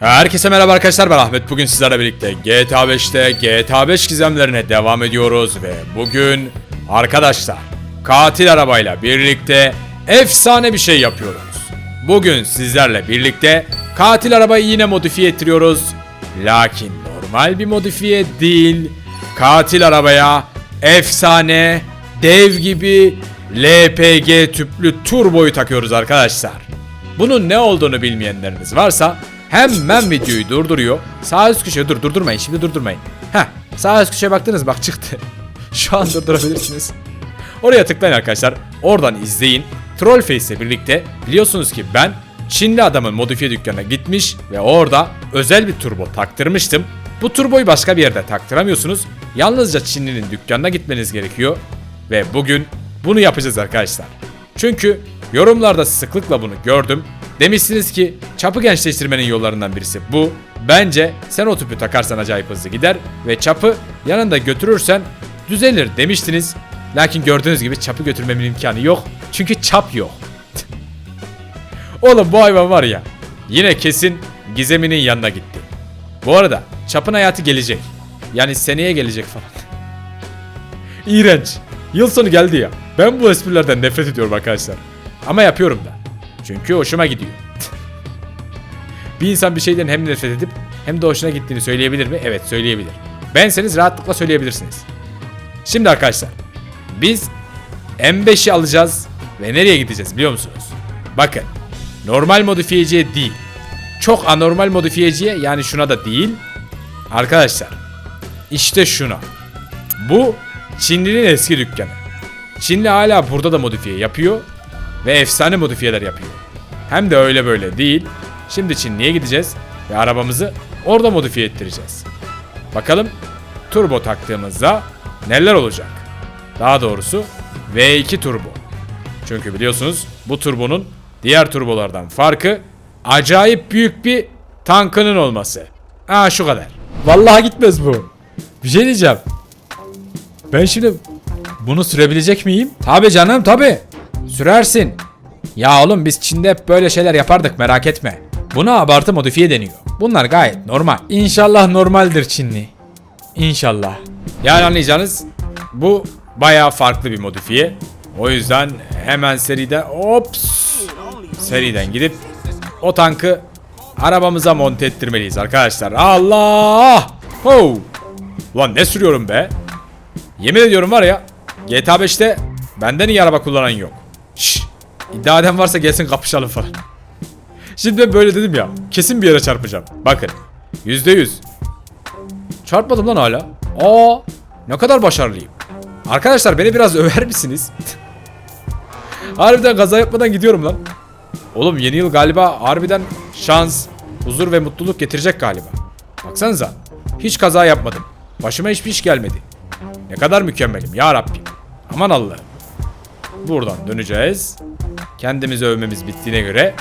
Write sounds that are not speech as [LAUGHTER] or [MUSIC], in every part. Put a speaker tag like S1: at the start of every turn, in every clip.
S1: Herkese merhaba arkadaşlar ben Ahmet. Bugün sizlerle birlikte GTA 5'te GTA 5 gizemlerine devam ediyoruz ve bugün arkadaşlar katil arabayla birlikte efsane bir şey yapıyoruz. Bugün sizlerle birlikte katil arabayı yine modifiye ettiriyoruz. Lakin normal bir modifiye değil. Katil arabaya efsane dev gibi LPG tüplü turboyu takıyoruz arkadaşlar. Bunun ne olduğunu bilmeyenleriniz varsa hemen videoyu durduruyor. Sağ üst köşeye dur durdurmayın şimdi durdurmayın. Heh sağ üst köşeye baktınız bak çıktı. [LAUGHS] Şu an durdurabilirsiniz. Oraya tıklayın arkadaşlar. Oradan izleyin. Trollface ile birlikte biliyorsunuz ki ben Çinli adamın modifiye dükkanına gitmiş ve orada özel bir turbo taktırmıştım. Bu turboyu başka bir yerde taktıramıyorsunuz. Yalnızca Çinlinin dükkanına gitmeniz gerekiyor. Ve bugün bunu yapacağız arkadaşlar. Çünkü yorumlarda sıklıkla bunu gördüm. Demişsiniz ki çapı gençleştirmenin yollarından birisi bu. Bence sen o tüpü takarsan acayip hızlı gider ve çapı yanında götürürsen düzelir demiştiniz. Lakin gördüğünüz gibi çapı götürmemin imkanı yok. Çünkü çap yok. [LAUGHS] Oğlum bu hayvan var ya yine kesin gizeminin yanına gitti. Bu arada çapın hayatı gelecek. Yani seneye gelecek falan. [LAUGHS] İğrenç. Yıl sonu geldi ya. Ben bu esprilerden nefret ediyorum arkadaşlar. Ama yapıyorum da. Çünkü hoşuma gidiyor. bir insan bir şeyden hem nefret edip hem de hoşuna gittiğini söyleyebilir mi? Evet söyleyebilir. Benseniz rahatlıkla söyleyebilirsiniz. Şimdi arkadaşlar biz M5'i alacağız ve nereye gideceğiz biliyor musunuz? Bakın normal modifiyeciye değil. Çok anormal modifiyeciye yani şuna da değil. Arkadaşlar işte şuna. Bu Çinli'nin eski dükkanı. Çinli hala burada da modifiye yapıyor ve efsane modifiyeler yapıyor. Hem de öyle böyle değil. Şimdi Çinli'ye gideceğiz ve arabamızı orada modifiye ettireceğiz. Bakalım turbo taktığımızda neler olacak? Daha doğrusu V2 turbo. Çünkü biliyorsunuz bu turbonun diğer turbolardan farkı acayip büyük bir tankının olması. Ha şu kadar. Vallahi gitmez bu. Bir şey diyeceğim. Ben şimdi bunu sürebilecek miyim? Tabi canım tabi. Sürersin. Ya oğlum biz Çin'de hep böyle şeyler yapardık merak etme. Buna abartı modifiye deniyor. Bunlar gayet normal. İnşallah normaldir Çinli. İnşallah. Yani anlayacağınız bu bayağı farklı bir modifiye. O yüzden hemen seriden ops seriden gidip o tankı arabamıza monte ettirmeliyiz arkadaşlar. Allah! Oh! Ulan ne sürüyorum be? Yemin ediyorum var ya GTA 5'te benden iyi araba kullanan yok. İddia eden varsa gelsin kapışalım falan. Şimdi ben böyle dedim ya. Kesin bir yere çarpacağım. Bakın. Yüzde yüz. Çarpmadım lan hala. Aa, ne kadar başarılıyım. Arkadaşlar beni biraz [LAUGHS] över misiniz? harbiden kaza yapmadan gidiyorum lan. Oğlum yeni yıl galiba harbiden şans, huzur ve mutluluk getirecek galiba. Baksanıza. Hiç kaza yapmadım. Başıma hiçbir iş gelmedi. Ne kadar mükemmelim ya Rabbim. Aman Allah'ım. Buradan döneceğiz. Kendimizi övmemiz bittiğine göre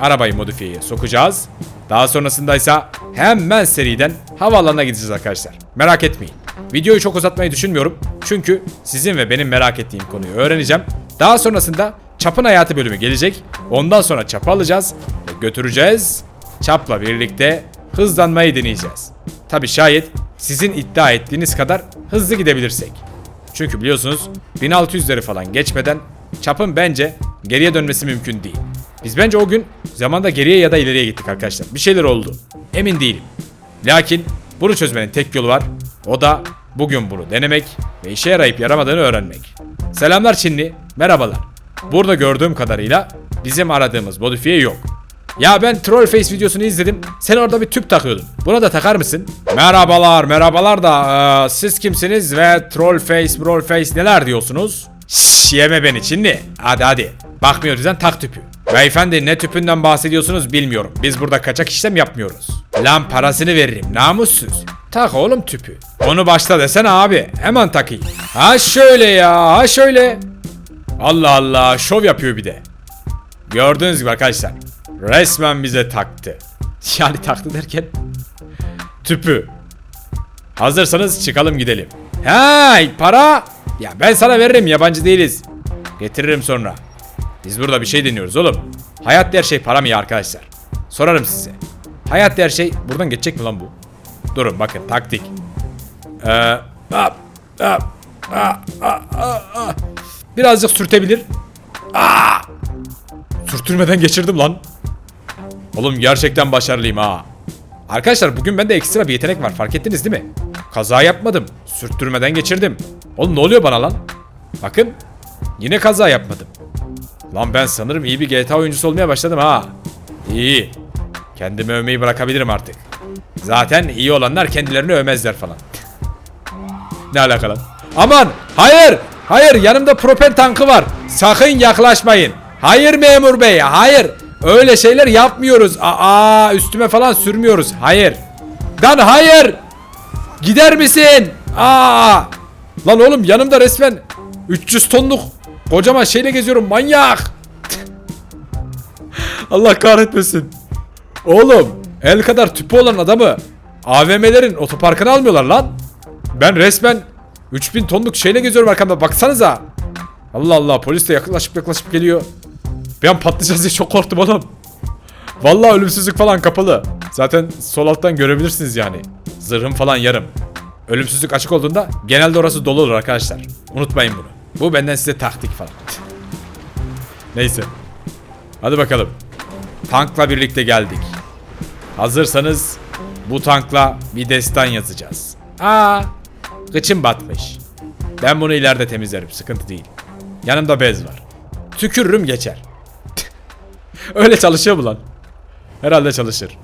S1: arabayı modifiyeye sokacağız. Daha sonrasında ise hemen seriden havaalanına gideceğiz arkadaşlar. Merak etmeyin. Videoyu çok uzatmayı düşünmüyorum. Çünkü sizin ve benim merak ettiğim konuyu öğreneceğim. Daha sonrasında çapın hayatı bölümü gelecek. Ondan sonra çapı alacağız ve götüreceğiz. Çapla birlikte hızlanmayı deneyeceğiz. Tabi şayet sizin iddia ettiğiniz kadar hızlı gidebilirsek. Çünkü biliyorsunuz 1600'leri falan geçmeden çapın bence geriye dönmesi mümkün değil. Biz bence o gün zamanda geriye ya da ileriye gittik arkadaşlar. Bir şeyler oldu. Emin değilim. Lakin bunu çözmenin tek yolu var. O da bugün bunu denemek ve işe yarayıp yaramadığını öğrenmek. Selamlar Çinli. Merhabalar. Burada gördüğüm kadarıyla bizim aradığımız modifiye yok. Ya ben Trollface videosunu izledim. Sen orada bir tüp takıyordun. Buna da takar mısın? Merhabalar, merhabalar da eee, siz kimsiniz ve Trollface, Brollface neler diyorsunuz? Şşş yeme beni Çinli. Hadi hadi. Bakmıyorsan tak tüpü. Beyefendi ne tüpünden bahsediyorsunuz bilmiyorum. Biz burada kaçak işlem yapmıyoruz. Lan parasını veririm namussuz. Tak oğlum tüpü. Onu başla desene abi. Hemen takayım. Ha şöyle ya ha şöyle. Allah Allah şov yapıyor bir de. Gördüğünüz gibi arkadaşlar. Resmen bize taktı. [LAUGHS] Yani taktı derken tüpü. Hazırsanız çıkalım gidelim. Hey para. Ya ben sana veririm yabancı değiliz. Getiririm sonra. Biz burada bir şey deniyoruz oğlum. Hayat her şey para mı ya arkadaşlar? Sorarım size. Hayatta her şey buradan geçecek mi lan bu? Durun bakın taktik. Ee. Birazcık sürtebilir. Aa! Sürtürmeden geçirdim lan. Oğlum gerçekten başarılıyım ha. Arkadaşlar bugün bende ekstra bir yetenek var fark ettiniz değil mi? Kaza yapmadım. Sürttürmeden geçirdim. Oğlum ne oluyor bana lan? Bakın. Yine kaza yapmadım. Lan ben sanırım iyi bir GTA oyuncusu olmaya başladım ha. İyi. Kendimi övmeyi bırakabilirim artık. Zaten iyi olanlar kendilerini övmezler falan. ne alakalı? Aman! Hayır! Hayır yanımda propen tankı var. Sakın yaklaşmayın. Hayır memur bey hayır. Öyle şeyler yapmıyoruz. Aa üstüme falan sürmüyoruz. Hayır. Lan hayır. Gider misin? Aa! Lan oğlum yanımda resmen 300 tonluk kocaman şeyle geziyorum manyak. [LAUGHS] Allah kahretmesin. Oğlum el kadar tüpü olan adamı AVM'lerin otoparkına almıyorlar lan. Ben resmen 3000 tonluk şeyle geziyorum arkamda baksanıza. Allah Allah polis de yaklaşıp yaklaşıp geliyor. Bir an patlayacağız diye çok korktum oğlum. Vallahi ölümsüzlük falan kapalı. Zaten sol alttan görebilirsiniz yani. Zırhım falan yarım. Ölümsüzlük açık olduğunda genelde orası dolu olur arkadaşlar. Unutmayın bunu. Bu benden size taktik falan. [LAUGHS] Neyse. Hadi bakalım. Tankla birlikte geldik. Hazırsanız bu tankla bir destan yazacağız. Aa, kıçım batmış. Ben bunu ileride temizlerim, sıkıntı değil. Yanımda bez var. Tükürürüm geçer. [LAUGHS] Öyle çalışıyor mu lan? Herhalde çalışır.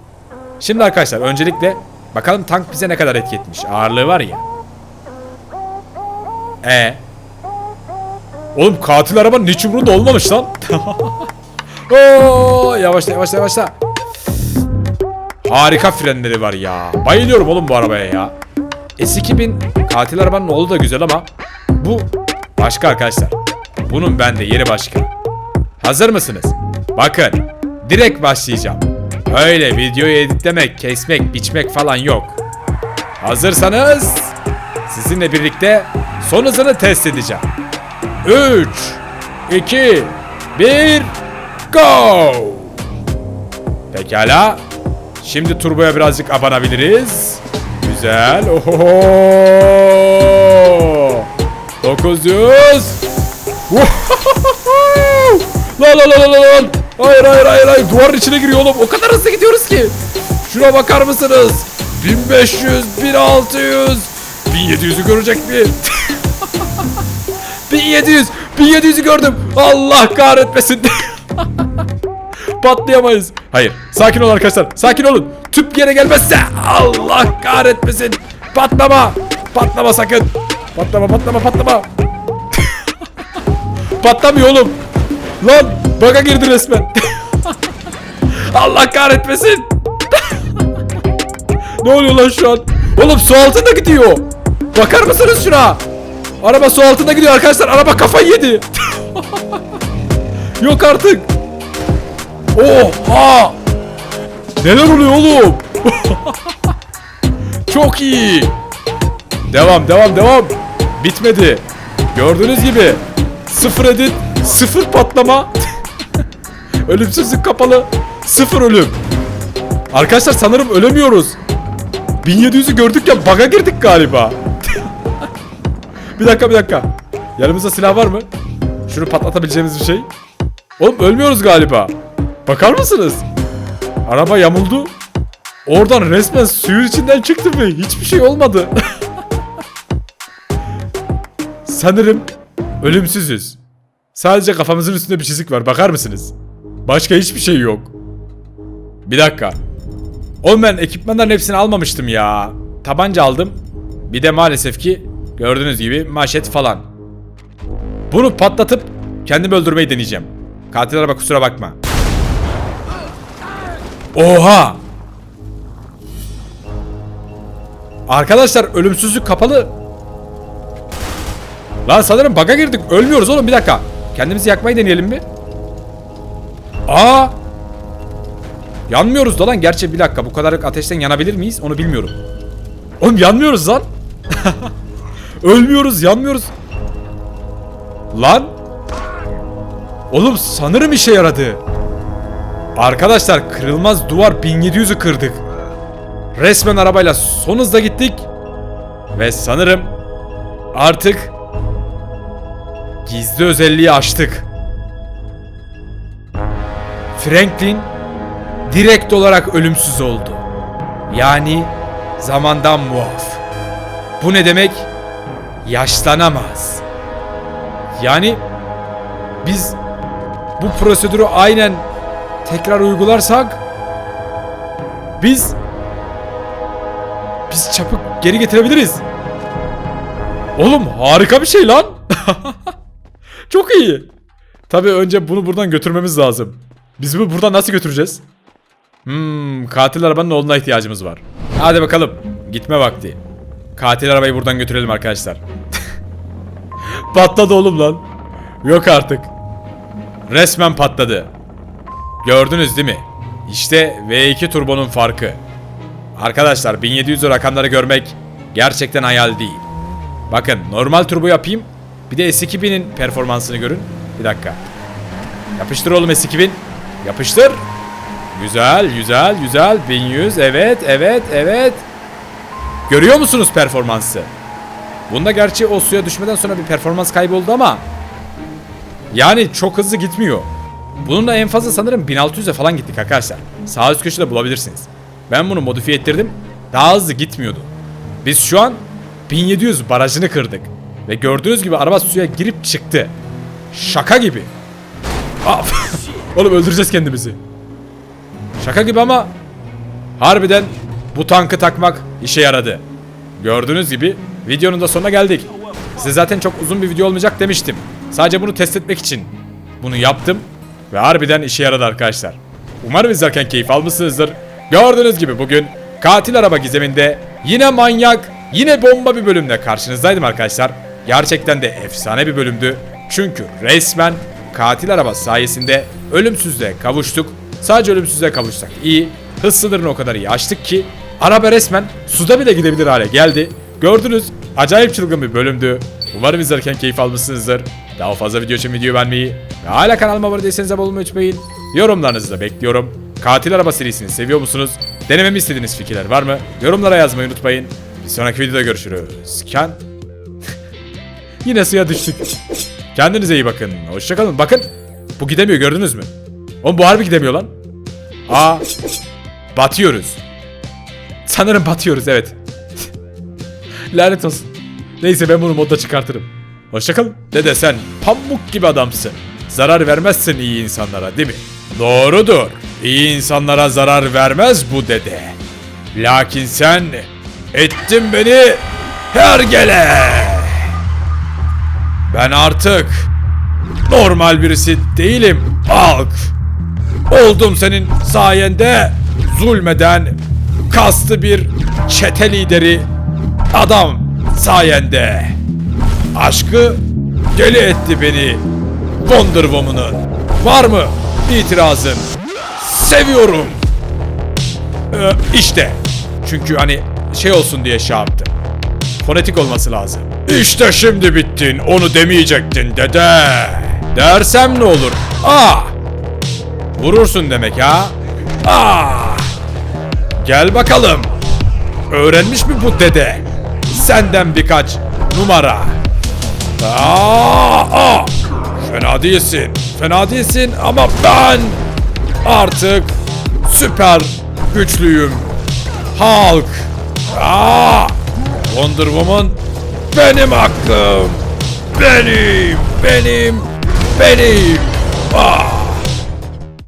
S1: Şimdi arkadaşlar öncelikle bakalım tank bize ne kadar etki etmiş. Ağırlığı var ya. E. Oğlum katil arabanın hiç umurunda olmamış lan. [LAUGHS] Oo, yavaşla yavaşla yavaşla. Harika frenleri var ya. Bayılıyorum oğlum bu arabaya ya. S2000 katil arabanın oğlu da güzel ama bu başka arkadaşlar. Bunun bende yeri başka. Hazır mısınız? Bakın direkt başlayacağım. Öyle videoyu editlemek, kesmek, biçmek falan yok. Hazırsanız sizinle birlikte son hızını test edeceğim. 3 2 1 Go! Pekala. Şimdi turboya birazcık abanabiliriz. Güzel. Oho! 900. Lan lan lan lan lan. Hayır hayır hayır hayır. Duvarın içine giriyor oğlum. O kadar hızlı gidiyoruz ki. Şuna bakar mısınız? 1500, 1600, 1700'ü görecek mi? [LAUGHS] 1700, 1700'ü gördüm. Allah kahretmesin. [LAUGHS] Patlayamayız. Hayır. Sakin olun arkadaşlar. Sakin olun. Tüp yere gelmezse Allah kahretmesin. Patlama. Patlama sakın. Patlama patlama patlama. [LAUGHS] Patlamıyor oğlum. Lan baga girdi resmen. [LAUGHS] Allah kahretmesin. [LAUGHS] ne oluyor lan şu an? Oğlum su altında gidiyor. Bakar mısınız şuna? Araba su altında gidiyor arkadaşlar. Araba kafayı yedi. [LAUGHS] Yok artık. Oha! Neler oluyor oğlum? Çok iyi. Devam devam devam. Bitmedi. Gördüğünüz gibi sıfır edit, sıfır patlama. [LAUGHS] Ölümsüzlük kapalı, sıfır ölüm. Arkadaşlar sanırım ölemiyoruz. 1700'ü gördük ya baga girdik galiba. [LAUGHS] bir dakika bir dakika. Yanımızda silah var mı? Şunu patlatabileceğimiz bir şey. Oğlum ölmüyoruz galiba. Bakar mısınız? Araba yamuldu. Oradan resmen suyun içinden çıktı ve hiçbir şey olmadı. [LAUGHS] Sanırım ölümsüzüz. Sadece kafamızın üstünde bir çizik var. Bakar mısınız? Başka hiçbir şey yok. Bir dakika. Oğlum ben ekipmanların hepsini almamıştım ya. Tabanca aldım. Bir de maalesef ki gördüğünüz gibi maşet falan. Bunu patlatıp kendimi öldürmeyi deneyeceğim. Katil araba kusura bakma. Oha! Arkadaşlar ölümsüzlük kapalı. Lan sanırım baga girdik. Ölmüyoruz oğlum bir dakika. Kendimizi yakmayı deneyelim mi? Aa! Yanmıyoruz da lan. Gerçi bir dakika bu kadar ateşten yanabilir miyiz? Onu bilmiyorum. Oğlum yanmıyoruz lan. [LAUGHS] Ölmüyoruz, yanmıyoruz. Lan! Oğlum sanırım işe yaradı. Arkadaşlar kırılmaz duvar 1700'ü kırdık. Resmen arabayla son hızla gittik. Ve sanırım artık gizli özelliği açtık. Franklin direkt olarak ölümsüz oldu. Yani zamandan muaf. Bu ne demek? Yaşlanamaz. Yani biz bu prosedürü aynen tekrar uygularsak biz biz çapı geri getirebiliriz. Oğlum harika bir şey lan. [LAUGHS] Çok iyi. Tabii önce bunu buradan götürmemiz lazım. Biz bunu buradan nasıl götüreceğiz? Hmm, katil arabanın oğluna ihtiyacımız var. Hadi bakalım. Gitme vakti. Katil arabayı buradan götürelim arkadaşlar. [LAUGHS] Patladı oğlum lan. Yok artık. Resmen patladı. Gördünüz değil mi? İşte V2 turbonun farkı. Arkadaşlar 1700 rakamları görmek gerçekten hayal değil. Bakın normal turbo yapayım. Bir de S2000'in performansını görün. Bir dakika. Yapıştır oğlum S2000. Yapıştır. Güzel, güzel, güzel. 1100. Evet, evet, evet. Görüyor musunuz performansı? Bunda gerçi o suya düşmeden sonra bir performans kaybı oldu ama yani çok hızlı gitmiyor. Bununla en fazla sanırım 1600'e falan gittik arkadaşlar. Sağ üst köşede bulabilirsiniz. Ben bunu modifiye ettirdim. Daha hızlı gitmiyordu. Biz şu an 1700 barajını kırdık. Ve gördüğünüz gibi araba suya girip çıktı. Şaka gibi. Aa, [LAUGHS] Oğlum öldüreceğiz kendimizi. Şaka gibi ama harbiden bu tankı takmak işe yaradı. Gördüğünüz gibi videonun da sonuna geldik. Size zaten çok uzun bir video olmayacak demiştim. Sadece bunu test etmek için bunu yaptım ve harbiden işe yaradı arkadaşlar. Umarım izlerken keyif almışsınızdır. Gördüğünüz gibi bugün katil araba gizeminde yine manyak, yine bomba bir bölümle karşınızdaydım arkadaşlar. Gerçekten de efsane bir bölümdü. Çünkü resmen katil araba sayesinde ölümsüzlüğe kavuştuk. Sadece ölümsüzlüğe kavuşsak iyi. Hız sınırını o kadar iyi açtık ki araba resmen suda bile gidebilir hale geldi. Gördünüz acayip çılgın bir bölümdü. Umarım izlerken keyif almışsınızdır. Daha fazla video için videoyu beğenmeyi ve hala kanalıma abone değilseniz abone olmayı unutmayın. Yorumlarınızı da bekliyorum. Katil araba serisini seviyor musunuz? Denememi istediğiniz fikirler var mı? Yorumlara yazmayı unutmayın. Bir sonraki videoda görüşürüz. Ken... Yine suya düştük. Kendinize iyi bakın. Hoşçakalın. Bakın. Bu gidemiyor gördünüz mü? Oğlum bu harbi gidemiyor lan. Aa. Batıyoruz. Sanırım batıyoruz evet. [LAUGHS] Lanet olsun. Neyse ben bunu modda çıkartırım. Hoşçakalın. Dede sen pamuk gibi adamsın. Zarar vermezsin iyi insanlara değil mi? Doğrudur. İyi insanlara zarar vermez bu dede. Lakin sen ettin beni hergele. Ben artık normal birisi değilim. Halk. Oldum senin sayende zulmeden kastı bir çete lideri adam sayende. Aşkı deli etti beni Wonder Woman'ın. Var mı itirazın? Seviyorum. Ee, işte. Çünkü hani şey olsun diye şey yaptım. Fonetik olması lazım. İşte şimdi bittin. Onu demeyecektin dede. Dersem ne olur? Ah! Vurursun demek ha? Ah! Gel bakalım. Öğrenmiş mi bu dede? Senden birkaç numara. Aa, aa! Fena değilsin. Fena değilsin ama ben artık süper güçlüyüm. Hulk. Aa! Wonder Woman benim hakkım. Benim, benim, benim. Ah!